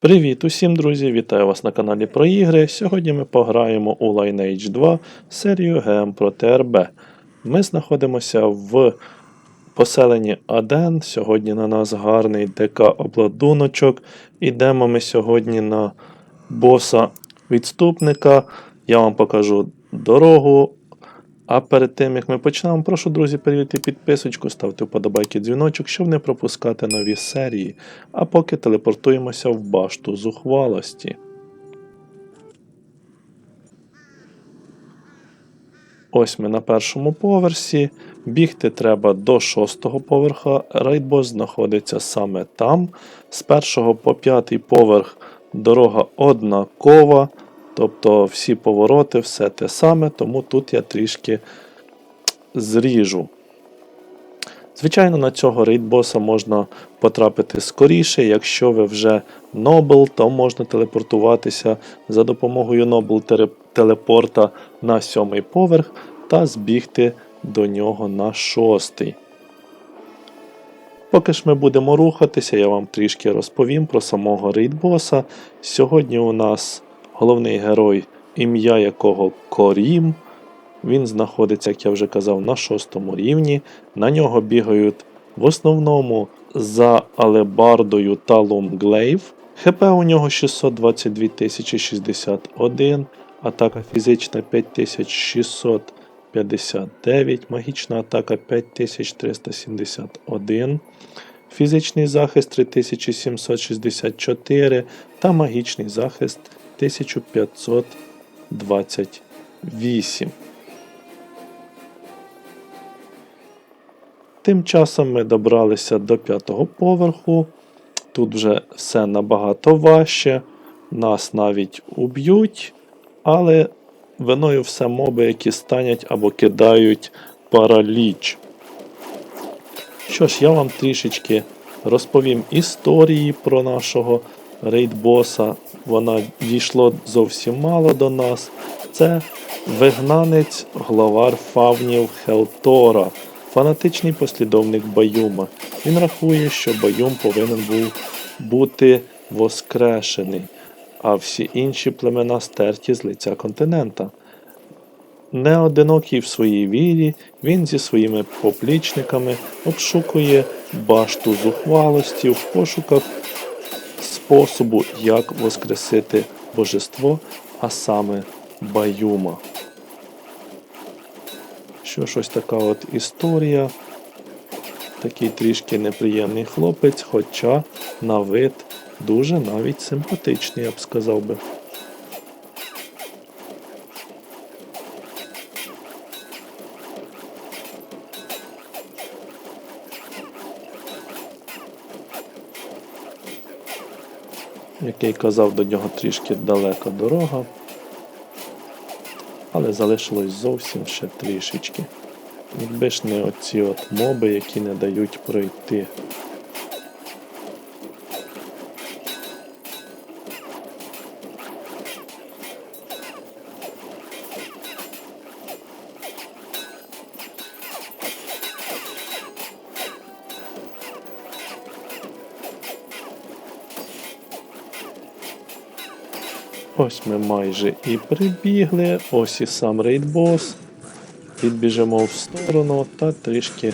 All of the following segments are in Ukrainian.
Привіт усім, друзі! Вітаю вас на каналі про ігри. Сьогодні ми пограємо у Lineage 2 серію ГМ проти РБ. Ми знаходимося в поселенні Аден. Сьогодні на нас гарний ДК обладуночок. Ідемо ми сьогодні на боса відступника. Я вам покажу дорогу. А перед тим як ми почнемо, прошу, друзі, перевірити підписочку, ставте вподобайки дзвіночок, щоб не пропускати нові серії. А поки телепортуємося в башту зухвалості. Ось ми на першому поверсі. Бігти треба до шостого поверха. Рейдбос знаходиться саме там. З першого по п'ятий поверх дорога однакова. Тобто всі повороти, все те саме, тому тут я трішки зріжу. Звичайно, на цього рейдбоса можна потрапити скоріше. Якщо ви вже Нобл, то можна телепортуватися за допомогою Нобл телепорта на сьомий поверх та збігти до нього на шостий. Поки ж ми будемо рухатися, я вам трішки розповім про самого рейдбоса. Сьогодні у нас головний герой, ім'я якого Корім. Він знаходиться, як я вже казав, на шостому рівні. На нього бігають в основному за алебардою Талум Глейв. ХП у нього 622 061, атака фізична 5659, магічна атака 5371, фізичний захист 3764 та магічний захист 1528. Тим часом ми добралися до п'ятого поверху. Тут вже все набагато важче. Нас навіть уб'ють, але виною все моби, які станять або кидають параліч. Що ж, я вам трішечки розповім історії про нашого рейдбоса. Вона дійшло зовсім мало до нас. Це вигнанець главар фавнів Хелтора, фанатичний послідовник Баюма. Він рахує, що Баюм повинен був бути воскрешений, а всі інші племена стерті з лиця континента. Неодинокий в своїй вірі, він зі своїми поплічниками обшукує башту зухвалості в пошуках способу, як воскресити божество, а саме Баюма. Що ж ось така от історія. Такий трішки неприємний хлопець, хоча на вид дуже навіть симпатичний, я б сказав би. Який казав, до нього трішки далека дорога, але залишилось зовсім ще трішечки. Якби ж не оці от моби, які не дають пройти. Ось ми майже і прибігли, ось і сам рейдбос. Підбіжимо в сторону та трішки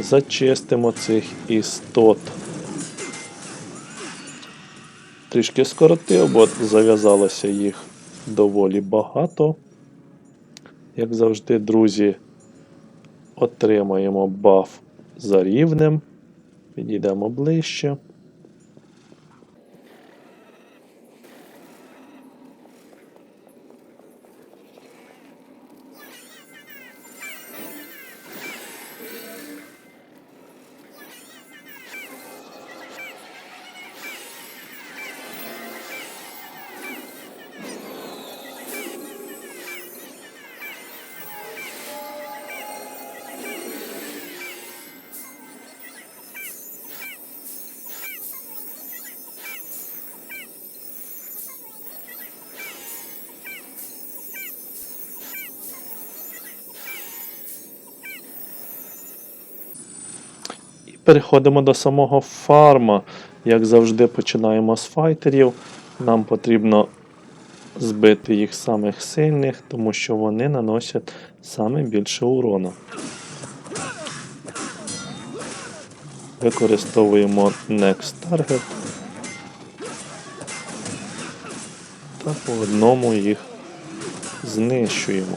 зачистимо цих істот. Трішки скоротив, бо зав'язалося їх доволі багато. Як завжди, друзі, отримаємо баф за рівнем. Підійдемо ближче. Переходимо до самого фарма. Як завжди, починаємо з файтерів. Нам потрібно збити їх самих сильних, тому що вони наносять саме більше урону. Використовуємо Next Target та по одному їх знищуємо.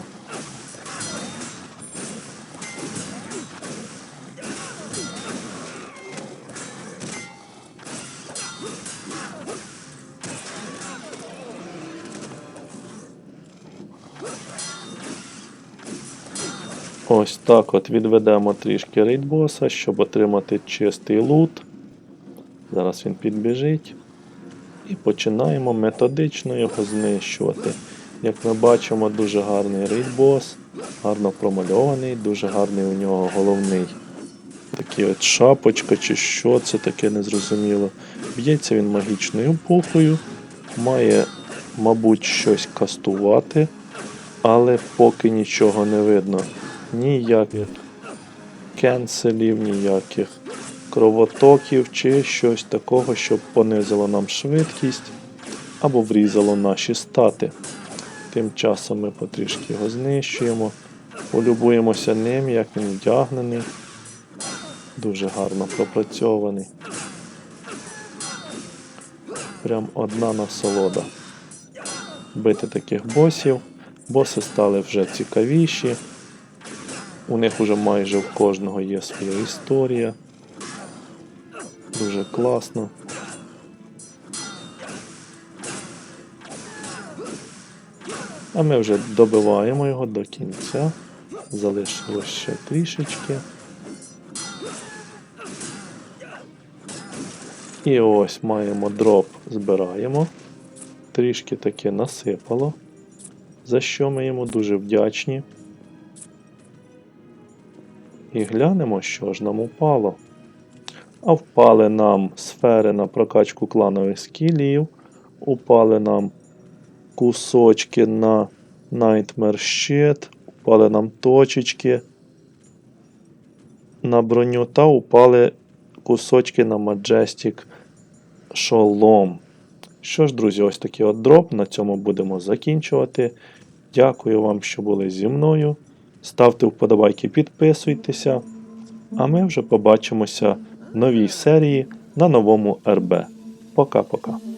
Ось так от відведемо трішки рейдбоса, щоб отримати чистий лут. Зараз він підбіжить. І починаємо методично його знищувати. Як ми бачимо, дуже гарний рейдбос, гарно промальований, дуже гарний у нього головний. Такий от шапочка чи що це таке незрозуміло. Б'ється він магічною пухою, має, мабуть, щось кастувати, але поки нічого не видно. Ніяких кенселів, ніяких кровотоків чи щось такого, щоб понизило нам швидкість або врізало наші стати. Тим часом ми потрішки його знищуємо, полюбуємося ним, як він вдягнений. Дуже гарно пропрацьований. Прям одна насолода. Бити таких босів. Боси стали вже цікавіші. У них уже майже в кожного є своя історія. Дуже класно. А ми вже добиваємо його до кінця. Залишилось ще трішечки. І ось маємо дроп, збираємо. Трішки таке насипало, за що ми йому дуже вдячні. І глянемо, що ж нам упало. А впали нам сфери на прокачку кланових скілів, упали нам кусочки на Nightmare щит, упали нам точечки на броню та упали кусочки на Majestic шолом. Що ж, друзі, ось такий от дроп. На цьому будемо закінчувати. Дякую вам, що були зі мною. Ставте вподобайки, підписуйтеся. А ми вже побачимося в новій серії на новому РБ. Пока-пока.